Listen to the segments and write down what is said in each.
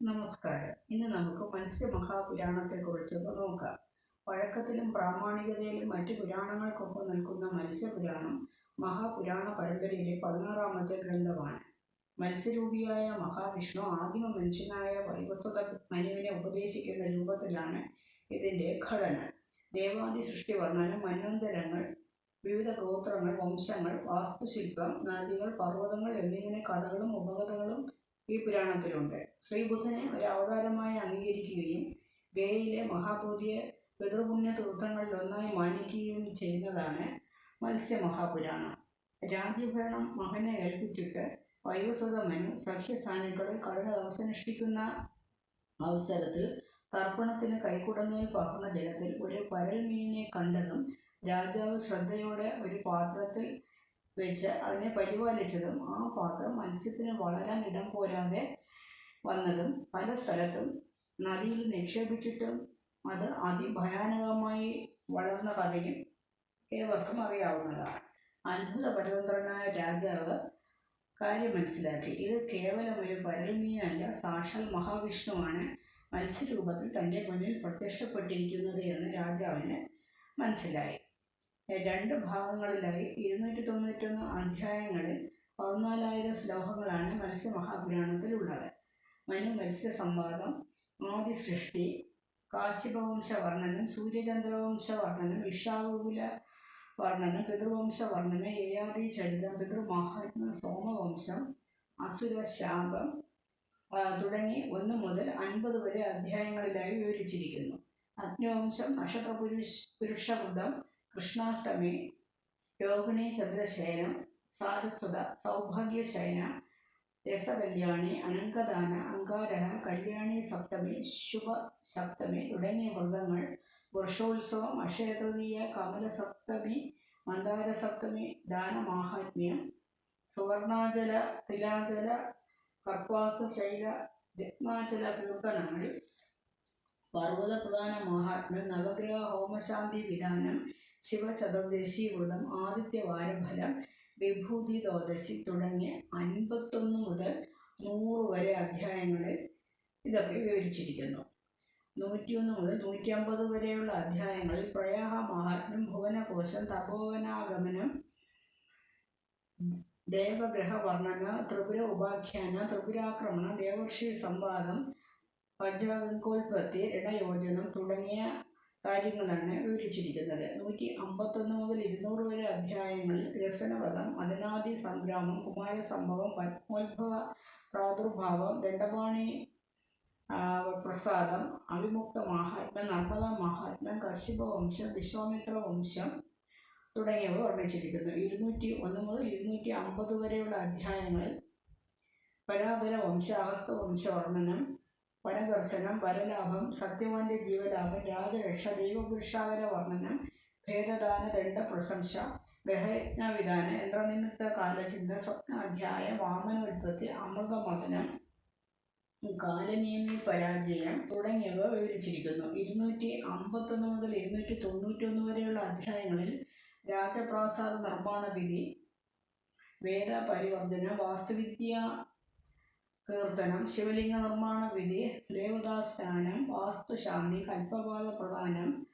നമസ്കാരം. ഇന്ന് നമുക്ക് മത്സ്യമഹാപുരാണത്തെക്കുറിച്ചൊന്ന് നോക്കാം. പഴക്കത്തിലും പ്രാമാണികതയിലും മറ്റ് പുരാണങ്ങൾക്കൊപ്പം നിൽക്കുന്ന മത്സ്യപുരാണം മഹാപുരാണ പരമ്പരയിലെ പതിനാറാമത്തെ ഗ്രന്ഥമാണ്. മത്സ്യരൂപിയായ മഹാവിഷ്ണു ആദിമ മനുഷ്യനായ വൈവസ്വത മനുവിനെ ഉപദേശിക്കുന്ന രൂപത്തിലാണ് ഇതിന്റെ ഘടന. ദേവാദി സൃഷ്ടി വർണനം മന്വന്തരങ്ങൾ വിവിധ ഗോത്രങ്ങൾ വംശങ്ങൾ വാസ്തുശില്പം നദികൾ പർവതങ്ങൾ എന്നിങ്ങനെ കഥകളും ഉപകഥകളും ഈ പുരാണത്തിലുണ്ട്. ശ്രീബുദ്ധനെ ഒരു അവതാരമായി അംഗീകരിക്കുകയും ഗയയിലെ മഹാബോധിയെ പിതൃപുണ്യ തീർത്ഥങ്ങളിൽ ഒന്നായി മാനിക്കുകയും ചെയ്യുന്നതാണ് മത്സ്യമഹാപുരാണം. രാജ്യഭരണം മകനെ ഏൽപ്പിച്ചിട്ട് വൈവസ്വത മനു സഖ്യസാനുക്കളെ കടല അവസനുഷ്ഠിക്കുന്ന അവസരത്തിൽ തർപ്പണത്തിന് കൈക്കുടന്നയിൽ പകർന്ന ജലത്തിൽ ഒരു പരൽ മീനിനെ കണ്ടതും രാജാവ് ശ്രദ്ധയോടെ ഒരു പാത്രത്തിൽ വെച്ച് അതിനെ പരിപാലിച്ചതും ആ പാത്രം മത്സ്യത്തിന് വളരാൻ ഇടം പോരാതെ വന്നതും പല സ്ഥലത്തും നദിയിൽ നിക്ഷേപിച്ചിട്ടും അത് അതിഭയാനകമായി വളർന്ന കഥയും ഏവർക്കും അറിയാവുന്നതാണ്. അത്ഭുത പരതന്ത്രനായ രാജാവ് കാര്യം മനസ്സിലാക്കി. ഇത് കേവലം ഒരു പരൽമീനല്ല സാക്ഷാൽ മഹാവിഷ്ണുവാണ് മത്സ്യരൂപത്തിൽ തന്റെ മുന്നിൽ പ്രത്യക്ഷപ്പെട്ടിരിക്കുന്നത് എന്ന് രാജാവിന് മനസ്സിലായി. രണ്ട് ഭാഗങ്ങളിലായി ഇരുന്നൂറ്റി തൊണ്ണൂറ്റൊന്ന് അധ്യായങ്ങളിൽ പതിനാലായിരം ശ്ലോകങ്ങളാണ് മത്സ്യമഹാപുരാണത്തിലുള്ളത്. മനു മത്സ്യ സംവാദം ആദി സൃഷ്ടി കാശ്യപവംശ വർണനം സൂര്യചന്ദ്രവംശ വർണനം വിഷാകുല വർണനം പിതൃവംശ വർണനം ഏയാദി ചരിതം പിതൃമഹാത്മ സോമവംശം അസുര ശാപം തുടങ്ങി ഒന്ന് മുതൽ അൻപത് വരെ അധ്യായങ്ങളിലായി വിവരിച്ചിരിക്കുന്നു. അഗ്നിവംശം നക്ഷത്ര പുരുഷ പുരുഷവൃതം കൃഷ്ണാഷ്ടമി രോഹിണി ചന്ദ്രശയനം സാരസ്വത സൗഭാഗ്യശയന രസകല്യാണി അനങ്കദാന അങ്കാരണ കല്യാണി സപ്തമി ശുഭ സപ്തമി തുടങ്ങിയ വ്രതങ്ങൾ വർഷോത്സവം അക്ഷയതൃതീയ കമല സപ്തമി മന്ദാര സപ്തമി ദാനമാഹാത്മ്യം സുവർണാചല തിലാചല കർപ്പാസ ശൈല രത്നാചല കീർത്തനങ്ങൾ പർവത പ്രധാന മഹാത്മ്യം നവഗ്രഹ ഹോമശാന്തി വിധാനം ശിവചതുർദശി വ്രതം ആദിത്യവാരഫലം വിഭൂതി ദ്വാദശി തുടങ്ങിയ അൻപത്തൊന്ന് മുതൽ നൂറ് വരെ അധ്യായങ്ങളിൽ ഇതൊക്കെ വിവരിച്ചിരിക്കുന്നു. നൂറ്റിയൊന്ന് മുതൽ നൂറ്റി അമ്പത് വരെയുള്ള അധ്യായങ്ങളിൽ പ്രയാഹ മഹാത്മ്യം ഭുവനകോശം തപോവനാഗമനം ദേവഗ്രഹ വർണന ത്രിപുര ഉപാഖ്യാന ത്രിപുരാക്രമണം ദേവർഷി സംവാദം പഞ്ചവകോൽപത്തി ഇടയോജനം തുടങ്ങിയ കാര്യങ്ങളാണ് വിവരിച്ചിരിക്കുന്നത്. നൂറ്റി അമ്പത്തൊന്ന് മുതൽ ഇരുന്നൂറ് വരെ അധ്യായങ്ങളിൽ ഗ്രസനവധം അതിനാദി സംഗ്രാമം കുമാരസംഭവം പത്മോത്ഭവ പ്രാദുർഭാവം ദണ്ഡപാണി പ്രസാദം അവിമുക്ത മഹാത്മ്യം നർമ്മദ മഹാത്മ്യം കശ്യപ വംശം വിശ്വാമിത്ര വംശം തുടങ്ങിയവ വർണിച്ചിരിക്കുന്നു. ഇരുന്നൂറ്റി ഒന്ന് മുതൽ ഇരുന്നൂറ്റി അമ്പത് വരെയുള്ള അധ്യായങ്ങളിൽ പരാപര വംശ അഹസ്ത വംശ വർണനം വനദർശനം വരലാഭം സത്യവാന്റെ ജീവലാഭം രാജരക്ഷ ദൈവപുരുഷാവര വർണനം ഭേദദാന ദണ്ഡ പ്രശംസ ഗ്രഹയജ്ഞവിധാനം യന്ത്രനിമിത്ത കാലചിന്ത സ്വപ്നാധ്യായ വാമനോത്പത്തി അമൃതമഥനം കാലനിയമി പരാജയം തുടങ്ങിയവ വിവരിച്ചിരിക്കുന്നു. ഇരുന്നൂറ്റി അമ്പത്തൊന്ന് മുതൽ ഇരുന്നൂറ്റി തൊണ്ണൂറ്റൊന്ന് വരെയുള്ള അധ്യായങ്ങളിൽ രാജപ്രാസാദ നിർമ്മാണ വിധി വേദ പരിവർത്തനം വാസ്തുവിദ്യ കീർത്തനം ശിവലിംഗ നിർമ്മാണ വിധി ദേവതാസ്നാനം വാസ്തുശാന്തി കൽപ്പപാത പ്രദാനം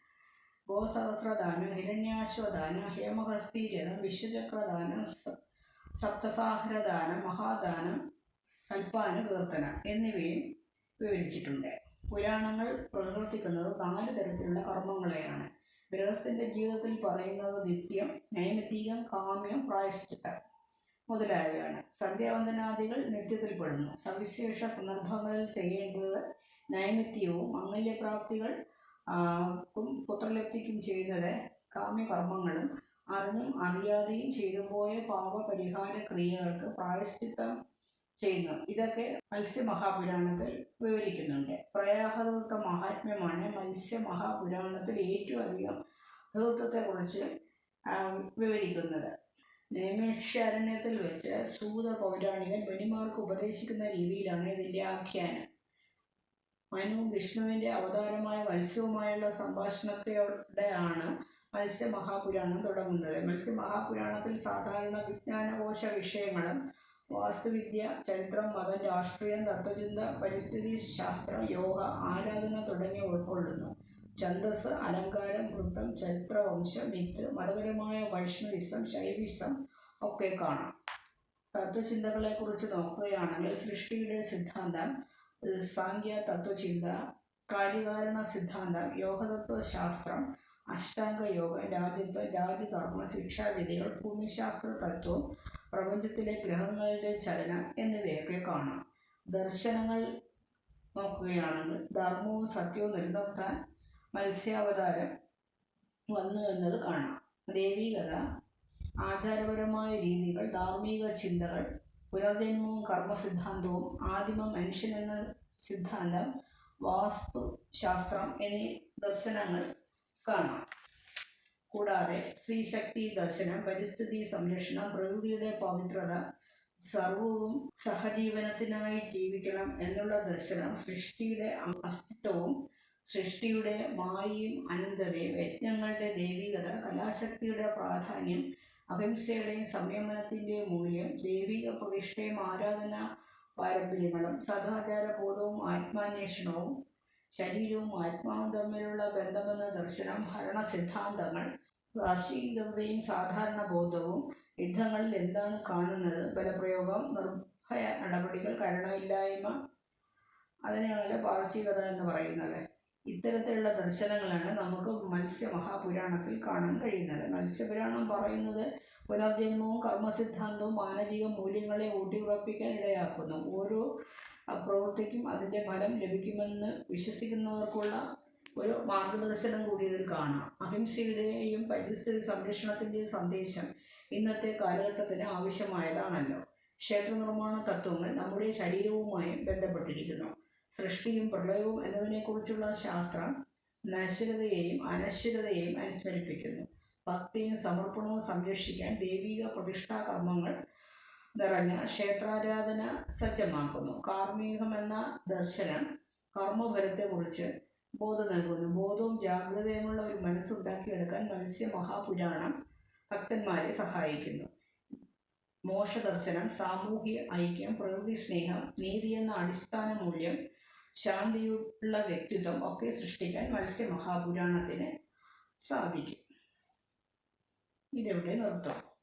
ഗോസഹസ്രദാനം ഹിരണ്യാശ്വദാനം ഹേമഹസ്തീരഥം വിശ്വചക്രദാനം സപ്തസാഹരദാനം മഹാദാനം കൽപ്പാന കീർത്തനം എന്നിവയും വിവരിച്ചിട്ടുണ്ട്. പുരാണങ്ങൾ പ്രവർത്തിക്കുന്നത് നാല് തരത്തിലുള്ള കർമ്മങ്ങളെയാണ്. ഗൃഹസ്ഥന്റെ ജീവിതത്തിൽ പറയുന്നത് നിത്യം നൈമിത്തികം കാമ്യം പ്രായശ്ചിത്തം. മുതലായവയാണ്. സന്ധ്യാവന്ദനാദികൾ നിത്യത്തിൽ പെടുന്നു സവിശേഷ സന്ദർഭങ്ങളിൽ ചെയ്യേണ്ടത് നൈമിത്യവും മംഗല്യപ്രാപ്തികൾ പുത്രലബ്ധിക്കും ചെയ്യുന്നത് കാമ്യകർമ്മങ്ങളും അറിഞ്ഞും അറിയാതെയും ചെയ്തു പോയ പാപപരിഹാര ക്രിയകൾക്ക് പ്രായശ്ചിത്തം ചെയ്യുന്നു. ഇതൊക്കെ മത്സ്യമഹാപുരാണത്തിൽ വിവരിക്കുന്നുണ്ട്. പ്രയാഹതീർത്ഥ മഹാത്മ്യമാണ്. മത്സ്യമഹാപുരാണത്തിൽ ഏറ്റവും അധികം തീർത്ഥത്തെക്കുറിച്ച് വിവരിക്കുന്നത്. നൈമിഷാരണ്യത്തിൽ വെച്ച് സൂത പൗരാണികൻ മുനിമാർക്ക് ഉപദേശിക്കുന്ന രീതിയിലാണ് ഇതിന്റെ ആഖ്യാനം. മനു വിഷ്ണുവിന്റെ അവതാരമായ മത്സ്യവുമായുള്ള സംഭാഷണത്തോടെയാണ് മത്സ്യമഹാപുരാണം തുടങ്ങുന്നത്. മത്സ്യമഹാപുരാണത്തിൽ സാധാരണ വിജ്ഞാനകോശ വിഷയങ്ങളും വാസ്തുവിദ്യ ചരിത്രം മതം രാഷ്ട്രീയം തത്വചിന്ത പരിസ്ഥിതി ശാസ്ത്രം യോഗ ആരാധന തുടങ്ങിയ ഉൾക്കൊള്ളുന്നു. ഛന്ദസ് അലങ്കാരം വൃത്തം ചരിത്രവംശം വിത്ത് മതപരമായ വൈഷ്ണവിസം ശൈവിസം ഒക്കെ കാണാം. തത്വചിന്തകളെക്കുറിച്ച് നോക്കുകയാണെങ്കിൽ സൃഷ്ടിയുടെ സിദ്ധാന്തം സാങ്ക്യ തത്വചിന്ത കാര്യകാരണ സിദ്ധാന്തം യോഗതത്വ ശാസ്ത്രം അഷ്ടാംഗ യോഗം രാജ്യത്വം രാജ്യകർമ്മ ശിക്ഷാവിധികൾ ഭൂമിശാസ്ത്ര തത്വം പ്രപഞ്ചത്തിലെ ഗ്രഹങ്ങളുടെ ചലനം എന്നിവയൊക്കെ കാണാം. ദർശനങ്ങൾ നോക്കുകയാണെങ്കിൽ ധർമ്മവും സത്യവും നിലനിർത്താൻ മത്സ്യാവതാരം വന്നു എന്നത് കാണാം. ദേവീകഥ ആചാരപരമായ രീതികൾ ധാർമ്മിക ചിന്തകൾ പുനർജന്മവും കർമ്മസിദ്ധാന്തവും ആദിമ മനുഷ്യൻ എന്ന സിദ്ധാന്തം വാസ്തു ശാസ്ത്രം എന്നീ ദർശനങ്ങൾ കാണാം. കൂടാതെ സ്ത്രീശക്തി ദർശനം പരിസ്ഥിതി സംരക്ഷണം പ്രകൃതിയുടെ പവിത്രത സർവവും സഹജീവനത്തിനായി ജീവിക്കണം എന്നുള്ള ദർശനം സൃഷ്ടിയുടെ അസ്തിത്വവും സൃഷ്ടിയുടെ മായയും അനന്തതയും യജ്ഞങ്ങളുടെ ദൈവികത കലാശക്തിയുടെ പ്രാധാന്യം അഹിംസയുടെയും സംയമനത്തിന്റെയും മൂല്യം ദൈവിക പ്രതിഷ്ഠയും ആരാധന പാരമ്പര്യങ്ങളും സദാചാര ബോധവും ആത്മാന്വേഷണവും ശരീരവും ആത്മാവും തമ്മിലുള്ള ബന്ധമെന്ന ദർശനം ഭരണ സിദ്ധാന്തങ്ങൾ രാഷ്ട്രീയതയും സാധാരണ ബോധവും യുദ്ധങ്ങളിൽ എന്താണ് കാണുന്നത് ബലപ്രയോഗം നിർഭയ നടപടികൾ കരുണയില്ലായ്മ അതിനെയാണല്ലോ പാർശ്വികത എന്ന് പറയുന്നത്. ഇത്തരത്തിലുള്ള ദർശനങ്ങളാണ് നമുക്ക് മത്സ്യ മഹാപുരാണത്തിൽ കാണാൻ കഴിയുന്നത്. മത്സ്യപുരാണം പറയുന്നത് പുനർജന്മവും കർമ്മസിദ്ധാന്തവും മാനവിക മൂല്യങ്ങളെ ഊട്ടിയുറപ്പിക്കാൻ ഇടയാക്കുന്നു. ഓരോ പ്രവൃത്തിക്കും അതിന്റെ ഫലം ലഭിക്കുമെന്ന് വിശ്വസിക്കുന്നവർക്കുള്ള ഒരു മാർഗദർശനം കൂടി ഇതിൽ കാണാം. അഹിംസയുടെയും പരിസ്ഥിതി സംരക്ഷണത്തിന്റെയും സന്ദേശം ഇന്നത്തെ കാലഘട്ടത്തിന് ആവശ്യമായതാണല്ലോ. ക്ഷേത്ര നിർമ്മാണ തത്വങ്ങൾ നമ്മുടെ ശരീരവുമായും ബന്ധപ്പെട്ടിരിക്കുന്നു. സൃഷ്ടിയും പ്രളയവും എന്നതിനെക്കുറിച്ചുള്ള ശാസ്ത്രം നശ്വരതയെയും അനശ്വരതയെയും അനുസ്മരിപ്പിക്കുന്നു. ഭക്തിയും സമർപ്പണവും സംരക്ഷിക്കാൻ ദൈവിക പ്രതിഷ്ഠാ കർമ്മങ്ങൾ നിറഞ്ഞ ക്ഷേത്രാരാധന സജ്ജമാക്കുന്നു. കാർമ്മികമെന്ന ദർശനം കർമ്മഫലത്തെക്കുറിച്ച് ബോധം നൽകുന്നു. ബോധവും ജാഗ്രതയുമുള്ള ഒരു മനസ്സുണ്ടാക്കിയെടുക്കാൻ മത്സ്യ മഹാപുരാണം ഭക്തന്മാരെ സഹായിക്കുന്നു. മോക്ഷദർശനം സാമൂഹിക ഐക്യം പ്രകൃതി സ്നേഹം നീതി എന്ന അടിസ്ഥാന മൂല്യം ശാന്തിയുള്ള വ്യക്തിത്വം ഒക്കെ സൃഷ്ടിക്കാൻ മത്സ്യ മഹാപുരാണത്തിന് സാധിക്കും. ഇതെവിടെ നിർത്താം?